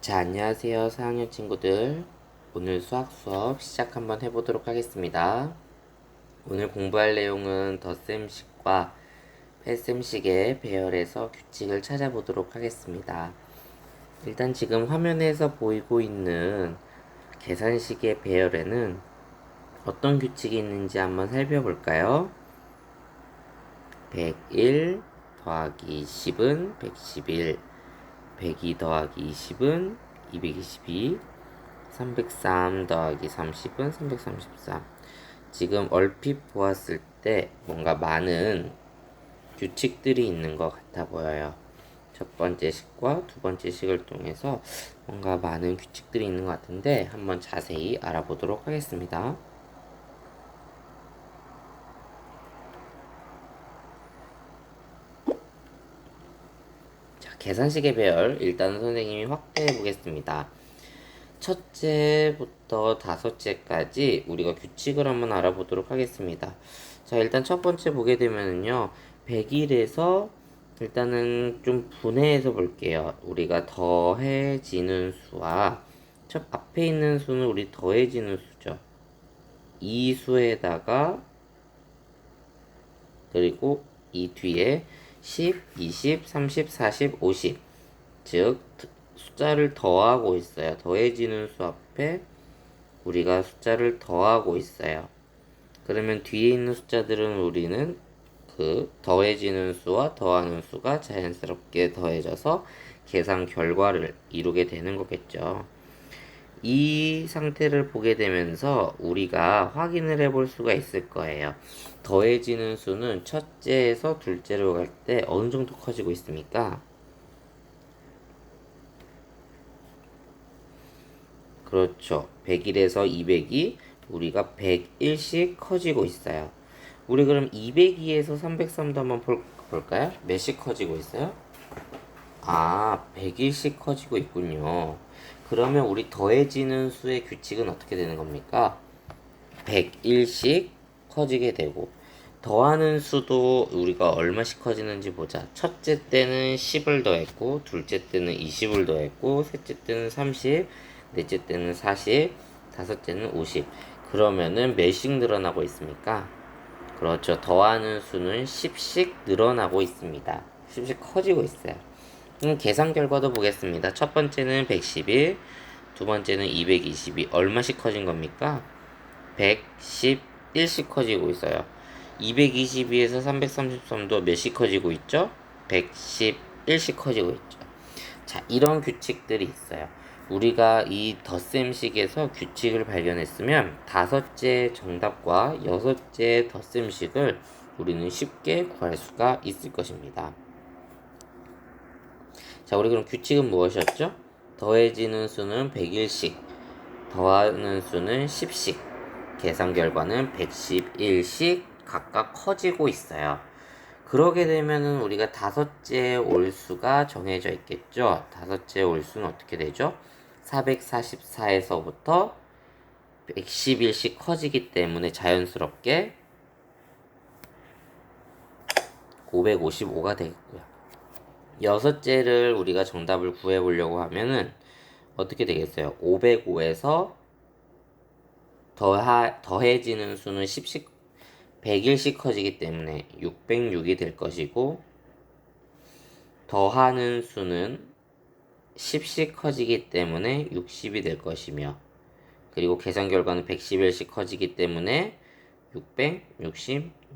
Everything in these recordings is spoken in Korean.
자, 안녕하세요. 4학년 친구들. 오늘 수학 수업 시작 한번 해보도록 하겠습니다. 오늘 공부할 내용은 덧셈식과 뺄셈식의 배열에서 규칙을 찾아보도록 하겠습니다. 일단 지금 화면에서 보이고 있는 계산식의 배열에는 어떤 규칙이 있는지 한번 살펴볼까요? 101 더하기 10은 111 102 더하기 20은 222 303 더하기 30은 333 지금 얼핏 보았을 때 뭔가 많은 규칙들이 있는 것 같아 보여요. 첫 번째 식과 두 번째 식을 통해서 뭔가 많은 규칙들이 있는 것 같은데 한번 자세히 알아보도록 하겠습니다 계산식의 배열 일단 선생님이 확대해 보겠습니다. 첫째부터 다섯째까지 우리가 규칙을 한번 알아보도록 하겠습니다. 자, 일단 첫 번째 보게 되면은요. 100일에서 일단은 좀 분해해서 볼게요. 우리가 더해지는 수와 첫 앞에 있는 수는 우리 더해지는 수죠. 이 수에다가 그리고 이 뒤에 10, 20, 30, 40, 50. 즉, 숫자를 더하고 있어요. 더해지는 수 앞에 우리가 숫자를 더하고 있어요. 그러면 뒤에 있는 숫자들은 우리는 그 더해지는 수와 더하는 수가 자연스럽게 더해져서 계산 결과를 이루게 되는 거겠죠. 이 상태를 보게 되면서 우리가 확인을 해 볼 수가 있을 거예요. 더해지는 수는 첫째에서 둘째로 갈 때 어느 정도 커지고 있습니까? 그렇죠. 101에서 200이 우리가 101씩 커지고 있어요. 우리 그럼 202에서 303도 한번 볼, 볼까요? 몇씩 커지고 있어요? 아, 101씩 커지고 있군요. 그러면 우리 더해지는 수의 규칙은 어떻게 되는 겁니까? 101씩 커지게 되고 더하는 수도 우리가 얼마씩 커지는지 보자. 첫째 때는 10을 더했고 둘째 때는 20을 더했고 셋째 때는 30, 넷째 때는 40, 다섯째는 50. 그러면은 몇씩 늘어나고 있습니까? 그렇죠. 더하는 수는 10씩 늘어나고 있습니다. 10씩 커지고 있어요. 음, 계산 결과도 보겠습니다. 첫 번째는 111, 두 번째는 222. 얼마씩 커진 겁니까? 111씩 커지고 있어요. 222에서 333도 몇씩 커지고 있죠? 111씩 커지고 있죠. 자, 이런 규칙들이 있어요. 우리가 이 덧셈식에서 규칙을 발견했으면 다섯째 정답과 여섯째 덧셈식을 우리는 쉽게 구할 수가 있을 것입니다. 자, 우리 그럼 규칙은 무엇이었죠? 더해지는 수는 101씩, 더하는 수는 10씩, 계산 결과는 111씩 각각 커지고 있어요. 그러게 되면은 우리가 다섯째 올수가 정해져 있겠죠. 다섯째 올수는 어떻게 되죠? 444에서부터 111씩 커지기 때문에 자연스럽게 555가 되겠고요. 여섯째를 우리가 정답을 구해 보려고 하면은 어떻게 되겠어요? 505에서 더하, 더해지는 수는 10씩 100일씩 커지기 때문에 606이 될 것이고 더하는 수는 10씩 커지기 때문에 60이 될 것이며 그리고 계산 결과는 111씩 커지기 때문에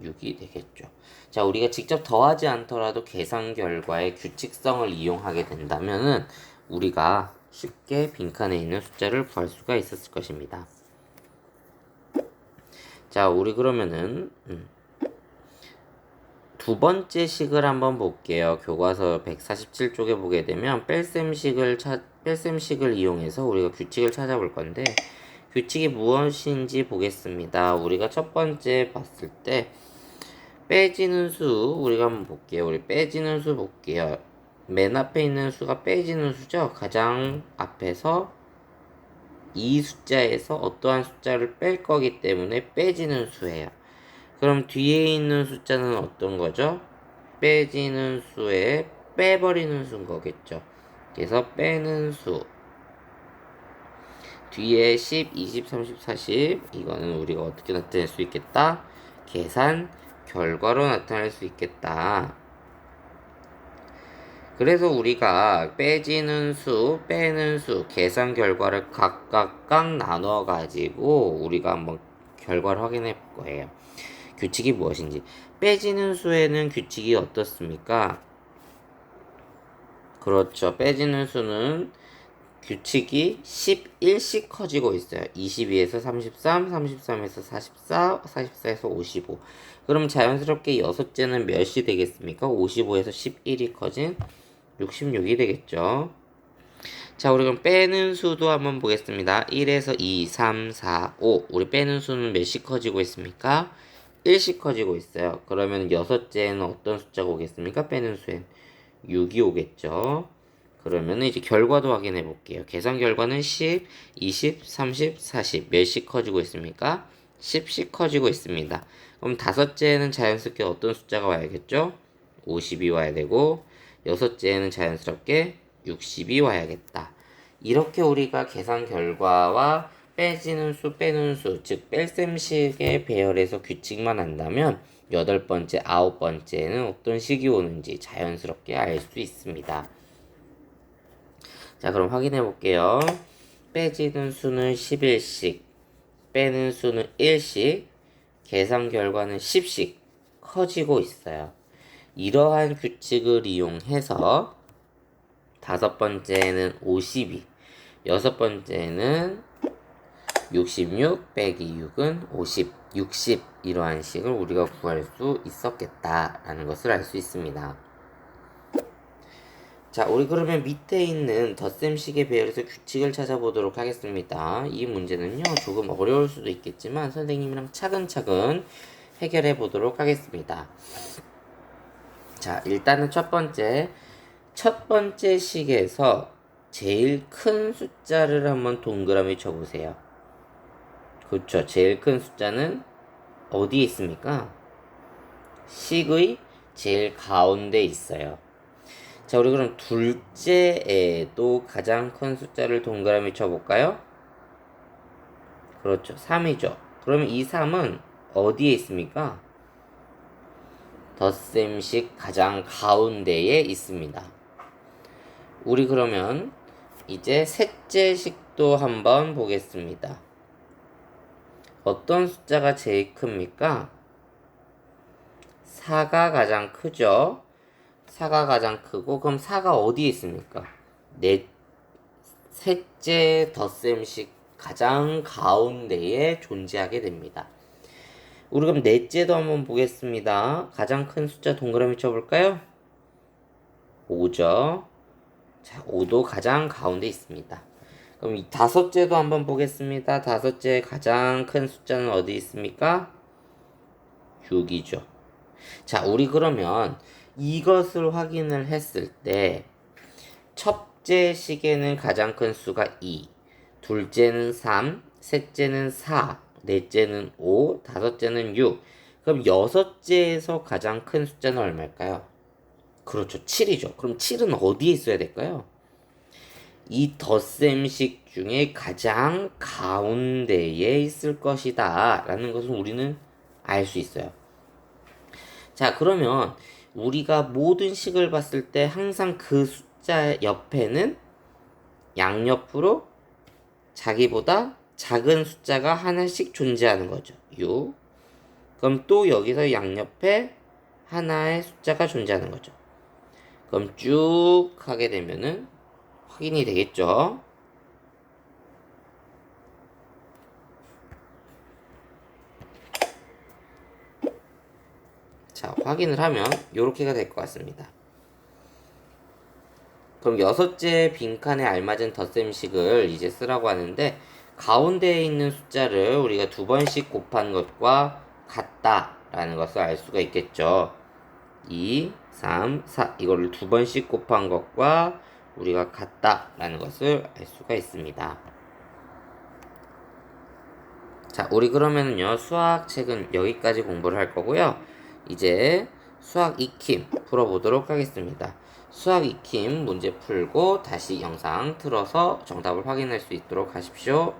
666이 되겠죠. 자, 우리가 직접 더하지 않더라도 계산 결과의 규칙성을 이용하게 된다면은 우리가 쉽게 빈칸에 있는 숫자를 구할 수가 있었을 것입니다. 자, 우리 그러면은 음, 두 번째 식을 한번 볼게요. 교과서 147쪽에 보게 되면 뺄셈식을 찾 뺄셈식을 이용해서 우리가 규칙을 찾아볼 건데 규칙이 무엇인지 보겠습니다. 우리가 첫 번째 봤을 때 빼지는 수 우리가 한번 볼게요. 우리 빼지는 수 볼게요. 맨 앞에 있는 수가 빼지는 수죠. 가장 앞에서 이 숫자에서 어떠한 숫자를 뺄 거기 때문에 빼지는 수예요. 그럼 뒤에 있는 숫자는 어떤 거죠? 빼지는 수에 빼버리는 수인 거겠죠. 그래서 빼는 수 뒤에 10, 20, 30, 40 이거는 우리가 어떻게 나타낼 수 있겠다? 계산 결과로 나타낼 수 있겠다. 그래서 우리가 빼지는 수, 빼는 수, 계산 결과를 각각 각 나눠 가지고 우리가 한번 결과를 확인해 볼 거예요. 규칙이 무엇인지. 빼지는 수에는 규칙이 어떻습니까? 그렇죠. 빼지는 수는 규칙이 11씩 커지고 있어요. 22에서 33, 33에서 44, 44에서 55. 그럼 자연스럽게 여섯째는 몇이 되겠습니까? 55에서 11이 커진 66이 되겠죠. 자, 우리 그럼 빼는 수도 한번 보겠습니다. 1에서 2, 3, 4, 5. 우리 빼는 수는 몇씩 커지고 있습니까? 1씩 커지고 있어요. 그러면 여섯째는 어떤 숫자가 오겠습니까? 빼는 수엔 6이 오겠죠. 그러면 이제 결과도 확인해 볼게요. 계산 결과는 10, 20, 30, 40 몇씩 커지고 있습니까? 10씩 커지고 있습니다. 그럼 다섯째는 자연스럽게 어떤 숫자가 와야겠죠? 50이 와야 되고 여섯째는 자연스럽게 60이 와야겠다. 이렇게 우리가 계산 결과와 빼지는 수, 빼는 수, 즉 뺄셈식의 배열에서 규칙만 안다면 여덟 번째, 아홉 번째는 어떤 식이 오는지 자연스럽게 알 수 있습니다. 자, 그럼 확인해 볼게요. 빼지는 수는 11씩, 빼는 수는 1씩, 계산 결과는 10씩 커지고 있어요. 이러한 규칙을 이용해서 다섯 번째는 52, 여섯 번째는 66 빼기 6은 50, 60 이러한 식을 우리가 구할 수 있었겠다라는 것을 알 수 있습니다. 자, 우리 그러면 밑에 있는 덧셈식의 배열에서 규칙을 찾아보도록 하겠습니다. 이 문제는요, 조금 어려울 수도 있겠지만 선생님이랑 차근차근 해결해 보도록 하겠습니다. 자, 일단은 첫 번째, 첫 번째 식에서 제일 큰 숫자를 한번 동그라미 쳐보세요. 그렇죠. 제일 큰 숫자는 어디에 있습니까? 식의 제일 가운데 있어요. 자, 우리 그럼 둘째에도 가장 큰 숫자를 동그라미 쳐볼까요? 그렇죠. 3이죠. 그러면 이 3은 어디에 있습니까? 덧셈식 가장 가운데에 있습니다. 우리 그러면 이제 셋째 식도 한번 보겠습니다. 어떤 숫자가 제일 큽니까? 4가 가장 크죠? 4가 가장 크고 그럼 4가 어디에 있습니까? 넷 셋째 덧셈식 가장 가운데에 존재하게 됩니다. 우리 그럼 넷째도 한번 보겠습니다. 가장 큰 숫자 동그라미 쳐볼까요? 5죠. 자, 5도 가장 가운데 있습니다. 그럼 이 다섯째도 한번 보겠습니다. 다섯째 가장 큰 숫자는 어디 있습니까? 6이죠. 자, 우리 그러면 이것을 확인을 했을 때 첫째 식에는 가장 큰 수가 2, 둘째는 3, 셋째는 4, 넷째는 5, 다섯째는 6. 그럼 여섯째에서 가장 큰 숫자는 얼마일까요? 그렇죠. 7이죠. 그럼 7은 어디에 있어야 될까요? 이 덧셈식 중에 가장 가운데에 있을 것이다. 라는 것을 우리는 알 수 있어요. 자, 그러면 우리가 모든 식을 봤을 때 항상 그 숫자 옆에는 양옆으로 자기보다 작은 숫자가 하나씩 존재하는 거죠. 6. 그럼 또 여기서 양옆에 하나의 숫자가 존재하는 거죠. 그럼 쭉 하게 되면은 확인이 되겠죠. 자, 확인을 하면 이렇게가 될 것 같습니다. 그럼 여섯째 빈칸에 알맞은 덧셈식을 이제 쓰라고 하는데 가운데에 있는 숫자를 우리가 두 번씩 곱한 것과 같다 라는 것을 알 수가 있겠죠. 2, 3, 4 이거를 두 번씩 곱한 것과 우리가 같다 라는 것을 알 수가 있습니다. 자, 우리 그러면은요 수학 책은 여기까지 공부를 할 거고요. 이제 수학 익힘 풀어보도록 하겠습니다. 수학 익힘 문제 풀고 다시 영상 틀어서 정답을 확인할 수 있도록 하십시오.